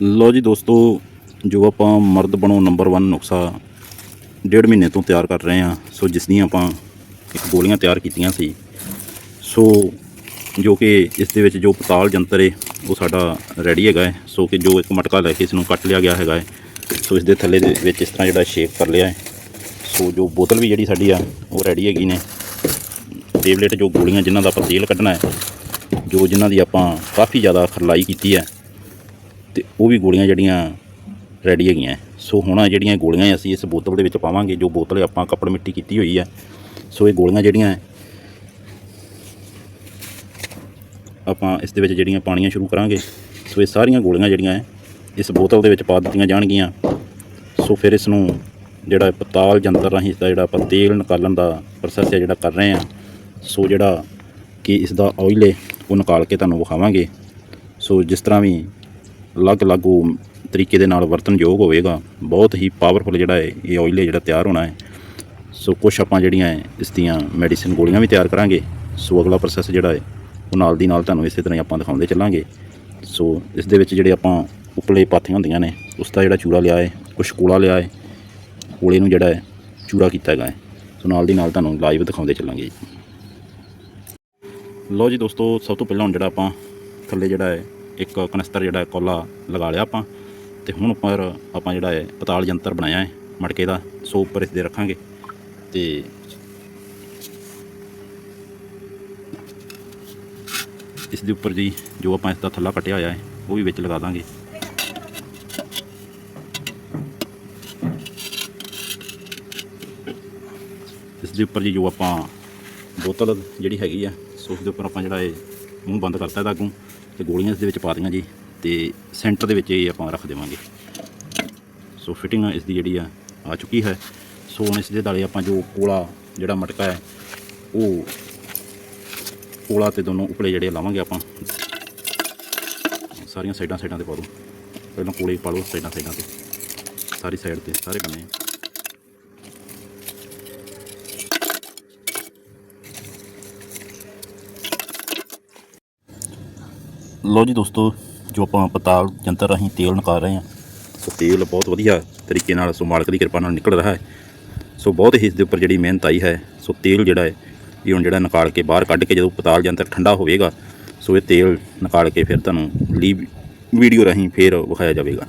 ਲੋ ਜੀ ਦੋਸਤੋ, ਜੋ ਆਪਾਂ ਮਰਦ ਬਣੋ ਨੰਬਰ 1 ਨੁਕਸਾ ਡੇਢ ਮਹੀਨੇ ਤੋਂ ਤਿਆਰ ਕਰ ਰਹੇ ਹਾਂ। ਸੋ ਜਿਸ ਦੀਆਂ ਆਪਾਂ ਇੱਕ ਗੋਲੀਆਂ ਤਿਆਰ ਕੀਤੀਆਂ ਸੀ। ਸੋ ਜੋ ਕਿ ਇਸ ਦੇ ਵਿੱਚ ਜੋ ਪਤਾਲ ਜੰਤਰ ਹੈ ਉਹ ਸਾਡਾ ਰੈਡੀ ਹੈਗਾ ਹੈ ਸੋ ਕਿ ਜੋ ਇੱਕ ਮਟਕਾ ਲੈ ਕੇ ਇਸ ਨੂੰ ਕੱਟ ਲਿਆ ਗਿਆ ਹੈਗਾ ਹੈ ਸੋ ਇਸ ਦੇ ਥੱਲੇ ਦੇ ਵਿੱਚ ਇਸ ਤਰ੍ਹਾਂ ਜਿਹੜਾ ਸ਼ੇਪ ਕਰ ਲਿਆ ਹੈ ਸੋ ਜੋ ਬੋਤਲ ਵੀ ਜਿਹੜੀ ਸਾਡੀ ਆ, ਉਹ ਰੈਡੀ ਹੈਗੀ ਨੇ। ਟੇਬਲੇਟ ਜੋ ਗੋਲੀਆਂ ਜਿਨ੍ਹਾਂ ਦਾ ਆਪਾਂ ਤੇਲ ਕੱਢਣਾ ਹੈ ਜੋ ਜਿਨ੍ਹਾਂ ਦੀ ਆਪਾਂ ਕਾਫੀ ਜ਼ਿਆਦਾ ਖਰਲਾਈ ਕੀਤੀ ਹੈ ਤੇ ਉਹ ਵੀ ਗੋਲੀਆਂ ਜਿਹੜੀਆਂ ਰੈਡੀ ਹੈਗੀਆਂ। ਸੋ ਹੁਣ ਜਿਹੜੀਆਂ ਗੋਲੀਆਂ ਅਸੀਂ ਇਸ ਬੋਤਲ ਦੇ ਵਿੱਚ ਪਾਵਾਂਗੇ, ਜੋ ਬੋਤਲ ਆਪਾਂ ਕੱਪੜ ਮਿੱਟੀ ਕੀਤੀ ਹੋਈ ਹੈ ਸੋ ਇਹ ਗੋਲੀਆਂ ਜਿਹੜੀਆਂ ਆਪਾਂ ਇਸ ਦੇ ਵਿੱਚ ਜਿਹੜੀਆਂ ਪਾਣੀਆਂ ਸ਼ੁਰੂ ਕਰਾਂਗੇ। ਸੋ ਇਹ ਸਾਰੀਆਂ ਗੋਲੀਆਂ ਜਿਹੜੀਆਂ ਇਸ ਬੋਤਲ ਦੇ ਵਿੱਚ ਪਾ ਦਿੱਤੀਆਂ ਜਾਣਗੀਆਂ। ਸੋ ਫਿਰ ਇਸ ਨੂੰ ਜਿਹੜਾ ਪਤਾਲ ਜੰਤਰ ਰਾਹੀਂ ਇਸ ਦਾ ਜਿਹੜਾ ਆਪਾਂ ਤੇਲ ਨਿਕਾਲਣ ਦਾ ਪ੍ਰੋਸੈਸ ਹੈ ਜਿਹੜਾ ਕਰ ਰਹੇ ਹਾਂ ਸੋ ਜਿਹੜਾ ਕਿ ਇਸ ਦਾ ਆਇਲ ਹੈ ਉਹ ਨਿਕਾਲ ਕੇ ਤੁਹਾਨੂੰ ਵਿਖਾਵਾਂਗੇ। ਸੋ ਜਿਸ ਤਰ੍ਹਾਂ ਵੀ ਅਲੱਗ-ਅਲੱਗ ਉਹ ਤਰੀਕੇ ਦੇ ਨਾਲ ਵਰਤਨਯੋਗ ਹੋਵੇਗਾ। ਬਹੁਤ ਹੀ ਪਾਵਰਫੁਲ ਜਿਹੜਾ ਹੈ ਇਹ ਆਇਲ ਹੈ ਜਿਹੜਾ ਤਿਆਰ ਹੋਣਾ ਹੈ। ਸੋ ਕੁਛ ਆਪਾਂ ਜਿਹੜੀਆਂ ਇਸ ਦੀਆਂ ਮੈਡੀਸਿਨ ਗੋਲੀਆਂ ਵੀ ਤਿਆਰ ਕਰਾਂਗੇ। ਸੋ ਅਗਲਾ ਪ੍ਰੋਸੈਸ ਜਿਹੜਾ ਹੈ, ਉਹ ਨਾਲ ਦੀ ਨਾਲ ਤੁਹਾਨੂੰ ਇਸੇ ਤਰ੍ਹਾਂ ਹੀ ਆਪਾਂ ਦਿਖਾਉਂਦੇ ਚੱਲਾਂਗੇ। ਸੋ ਇਸ ਦੇ ਵਿੱਚ ਜਿਹੜੇ ਆਪਾਂ ਉਪਲੇ ਪਾਥੀਆਂ ਹੁੰਦੀਆਂ ਨੇ, ਉਸ ਦਾ ਜਿਹੜਾ ਚੂਰਾ ਲਿਆ ਹੈ, ਕੁਛ ਕੋਲਾ ਲਿਆ ਹੈ, ਕੋਲੇ ਨੂੰ ਜਿਹੜਾ ਹੈ ਚੂਰਾ ਕੀਤਾ ਹੈਗਾ ਹੈ। ਸੋ ਨਾਲ ਦੀ ਨਾਲ ਤੁਹਾਨੂੰ ਲਾਈਵ ਦਿਖਾਉਂਦੇ ਚੱਲਾਂਗੇ ਜੀ। ਲੋ ਜੀ ਦੋਸਤੋ, ਸਭ ਤੋਂ ਪਹਿਲਾਂ ਹੁਣ ਜਿਹੜਾ ਆਪਾਂ ਥੱਲੇ ਜਿਹੜਾ ਹੈ ਇੱਕ ਕਨਸਤਰ ਜਿਹੜਾ ਹੈ ਕੋਲਾ ਲਗਾ ਲਿਆ ਆਪਾਂ ਤੇ ਹੁਣ ਉੱਪਰ ਆਪਾਂ ਜਿਹੜਾ ਹੈ ਪਤਾਲ ਯੰਤਰ ਬਣਾਇਆ ਹੈ ਮਟਕੇ ਦਾ, ਸੋ ਉੱਪਰ ਇਸ ਦੇ ਰੱਖਾਂਗੇ ਤੇ ਇਸ ਦੇ ਉੱਪਰ ਜੀ ਜੋ ਆਪਾਂ ਇਸ ਦਾ ਥੱਲਾ ਕੱਟਿਆ ਹੋਇਆ ਹੈ, ਉਹ ਵੀ ਵਿੱਚ ਲਗਾ ਦਾਂਗੇ। ਇਸ ਦੇ ਉੱਪਰ ਜੀ ਜੋ ਆਪਾਂ ਬੋਤਲ ਜਿਹੜੀ ਹੈਗੀ ਆ, ਸੋ ਉਸ ਦੇ ਉੱਪਰ ਆਪਾਂ ਜਿਹੜਾ ਇਹ ਮੂੰਹ ਬੰਦ ਕਰਤਾ ਇਹਦਾ ਅੱਗੋਂ ਤੇ ਗੋਲੀਆਂ ਇਸ ਦੇ ਵਿੱਚ ਪਾ ਦਿੱਤੀਆਂ ਜੀ ਤੇ ਸੈਂਟਰ ਦੇ ਵਿੱਚ ਇਹ ਆਪਾਂ ਰੱਖ ਦੇਵਾਂਗੇ। ਸੋ ਫਿਟਿੰਗ ਇਸ ਦੀ ਜਿਹੜੀ ਆ ਆ ਚੁੱਕੀ ਹੈ। ਸੋ ਹੁਣ ਇਸ ਦੇ ਦਾਲੇ ਆਪਾਂ ਜੋ ਕੋਲਾ ਜਿਹੜਾ ਮਟਕਾ ਹੈ, ਉਹ ਕੋਲਾ ਤੇ ਦੋਨੋਂ ਉਪਲੇ ਜਿਹੜੇ ਲਾਵਾਂਗੇ ਆਪਾਂ। ਸਾਰੀਆਂ ਸਾਈਡਾਂ ਸਾਈਡਾਂ ਤੇ ਪਾ ਦੋ। ਪਹਿਲਾਂ ਕੋਲੇ ਪਾ ਲਓ ਸਾਈਡਾਂ ਸਾਈਡਾਂ ਤੇ। ਸਾਰੀ ਸਾਈਡ ਤੇ ਸਾਰੇ ਬੰਨੇ ਲੋ ਜੀ ਦੋਸਤੋ, ਜੋ ਆਪਾਂ ਪਤਾਲ ਜੰਤਰ ਰਾਹੀਂ ਤੇਲ ਨਿਕਾਲ ਰਹੇ ਹਾਂ। ਸੋ ਤੇਲ ਬਹੁਤ ਵਧੀਆ ਤਰੀਕੇ ਨਾਲ, ਸੋ ਮਾਲਕ ਦੀ ਕਿਰਪਾ ਨਾਲ ਨਿਕਲ ਰਿਹਾ ਹੈ। ਸੋ ਬਹੁਤ ਹੀ ਇਸ ਦੇ ਉੱਪਰ ਜਿਹੜੀ ਮਿਹਨਤ ਆਈ ਹੈ, ਸੋ ਤੇਲ ਜਿਹੜਾ ਹੈ, ਇਹ ਹੁਣ ਜਿਹੜਾ ਨਿਕਾਲ ਕੇ ਬਾਹਰ ਕੱਢ ਕੇ ਜਦੋਂ ਪਤਾਲ ਜੰਤਰ ਠੰਡਾ ਹੋਵੇਗਾ, ਸੋ ਇਹ ਤੇਲ ਨਿਕਾਲ ਕੇ ਫਿਰ ਤੁਹਾਨੂੰ ਲੀ ਵੀਡੀਓ ਰਾਹੀਂ ਫਿਰ ਵਿਖਾਇਆ ਜਾਵੇਗਾ।